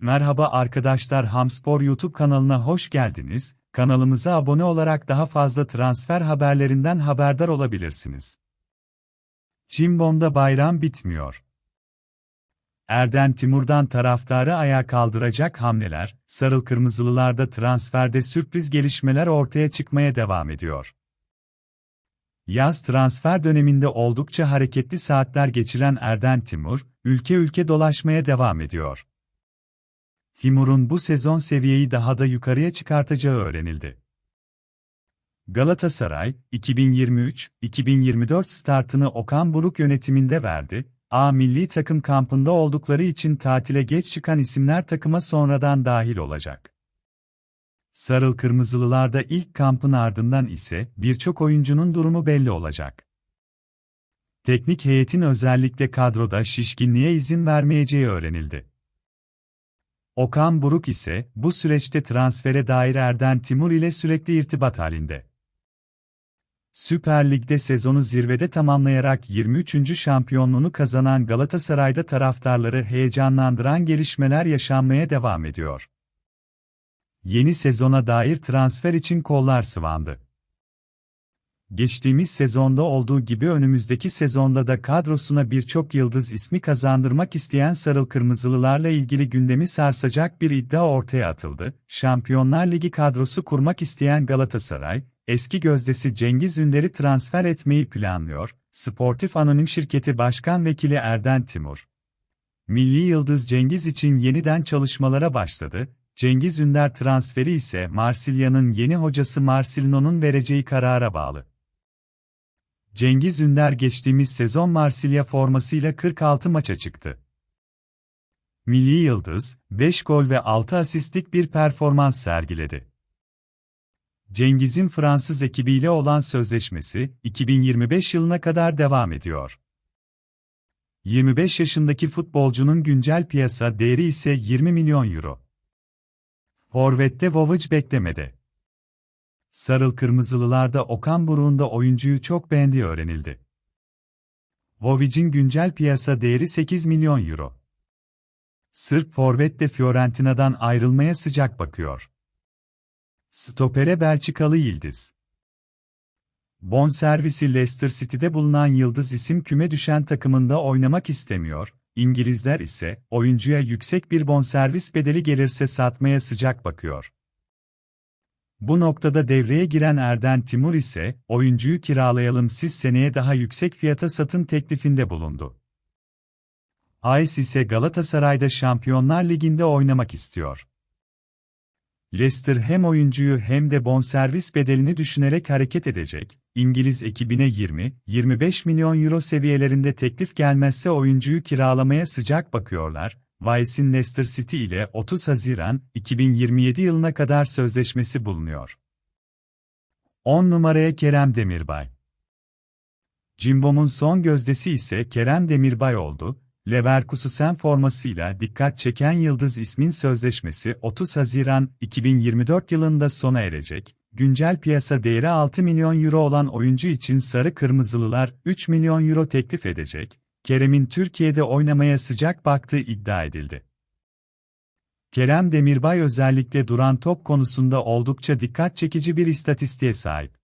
Merhaba arkadaşlar Hamspor YouTube kanalına hoş geldiniz. Kanalımıza abone olarak daha fazla transfer haberlerinden haberdar olabilirsiniz. Cimbom'da bayram bitmiyor. Erden Timur'dan taraftarı ayağa kaldıracak hamleler, sarıl kırmızılılarda transferde sürpriz gelişmeler ortaya çıkmaya devam ediyor. Yaz transfer döneminde oldukça hareketli saatler geçiren Erden Timur, ülke ülke dolaşmaya devam ediyor. Timur'un bu sezon seviyeyi daha da yukarıya çıkartacağı öğrenildi. Galatasaray, 2023-2024 startını Okan Buruk yönetiminde verdi, A milli takım kampında oldukları için tatile geç çıkan isimler takıma sonradan dahil olacak. Sarıl Kırmızılılarda ilk kampın ardından ise birçok oyuncunun durumu belli olacak. Teknik heyetin özellikle kadroda şişkinliğe izin vermeyeceği öğrenildi. Okan Buruk ise bu süreçte transfere dair Erden Timur ile sürekli irtibat halinde. Süper Lig'de sezonu zirvede tamamlayarak 23. şampiyonluğunu kazanan Galatasaray'da taraftarları heyecanlandıran gelişmeler yaşanmaya devam ediyor. Yeni sezona dair transfer için kollar sıvandı. Geçtiğimiz sezonda olduğu gibi önümüzdeki sezonda da kadrosuna birçok yıldız ismi kazandırmak isteyen Sarıl Kırmızılılarla ilgili gündemi sarsacak bir iddia ortaya atıldı. Şampiyonlar Ligi kadrosu kurmak isteyen Galatasaray, eski gözdesi Cengiz Ünder'i transfer etmeyi planlıyor. Sportif Anonim Şirketi Başkan Vekili Erden Timur. Milli Yıldız Cengiz için yeniden çalışmalara başladı. Cengiz Ünder transferi ise Marsilya'nın yeni hocası Marcelino'nun vereceği karara bağlı. Cengiz Ünder geçtiğimiz sezon Marsilya formasıyla 46 maça çıktı. Milli Yıldız, 5 gol ve 6 asistlik bir performans sergiledi. Cengiz'in Fransız ekibiyle olan sözleşmesi 2025 yılına kadar devam ediyor. 25 yaşındaki futbolcunun güncel piyasa değeri ise 20 milyon euro. Forvet'te Vovic beklemede. Sarıl Kırmızılılarda Okan Buruk'un da oyuncuyu çok beğendiği öğrenildi. Vovic'in güncel piyasa değeri 8 milyon euro. Sırp forvet de Fiorentina'dan ayrılmaya sıcak bakıyor. Stopere Belçikalı Yıldız. Bonservisi Leicester City'de bulunan Yıldız isim küme düşen takımında oynamak istemiyor, İngilizler ise oyuncuya yüksek bir bonservis bedeli gelirse satmaya sıcak bakıyor. Bu noktada devreye giren Erden Timur ise, oyuncuyu kiralayalım siz seneye daha yüksek fiyata satın teklifinde bulundu. AS ise Galatasaray'da Şampiyonlar Ligi'nde oynamak istiyor. Leicester hem oyuncuyu hem de bonservis bedelini düşünerek hareket edecek, İngiliz ekibine 20-25 milyon euro seviyelerinde teklif gelmezse oyuncuyu kiralamaya sıcak bakıyorlar, Weiss'in Leicester City ile 30 Haziran 2027 yılına kadar sözleşmesi bulunuyor. 10 numaraya Kerem Demirbay. Cimbom'un son gözdesi ise Kerem Demirbay oldu. Leverkusen formasıyla dikkat çeken Yıldız ismin sözleşmesi 30 Haziran 2024 yılında sona erecek. Güncel piyasa değeri 6 milyon euro olan oyuncu için Sarı Kırmızılılar 3 milyon euro teklif edecek. Kerem'in Türkiye'de oynamaya sıcak baktığı iddia edildi. Kerem Demirbay özellikle duran top konusunda oldukça dikkat çekici bir istatistiğe sahip.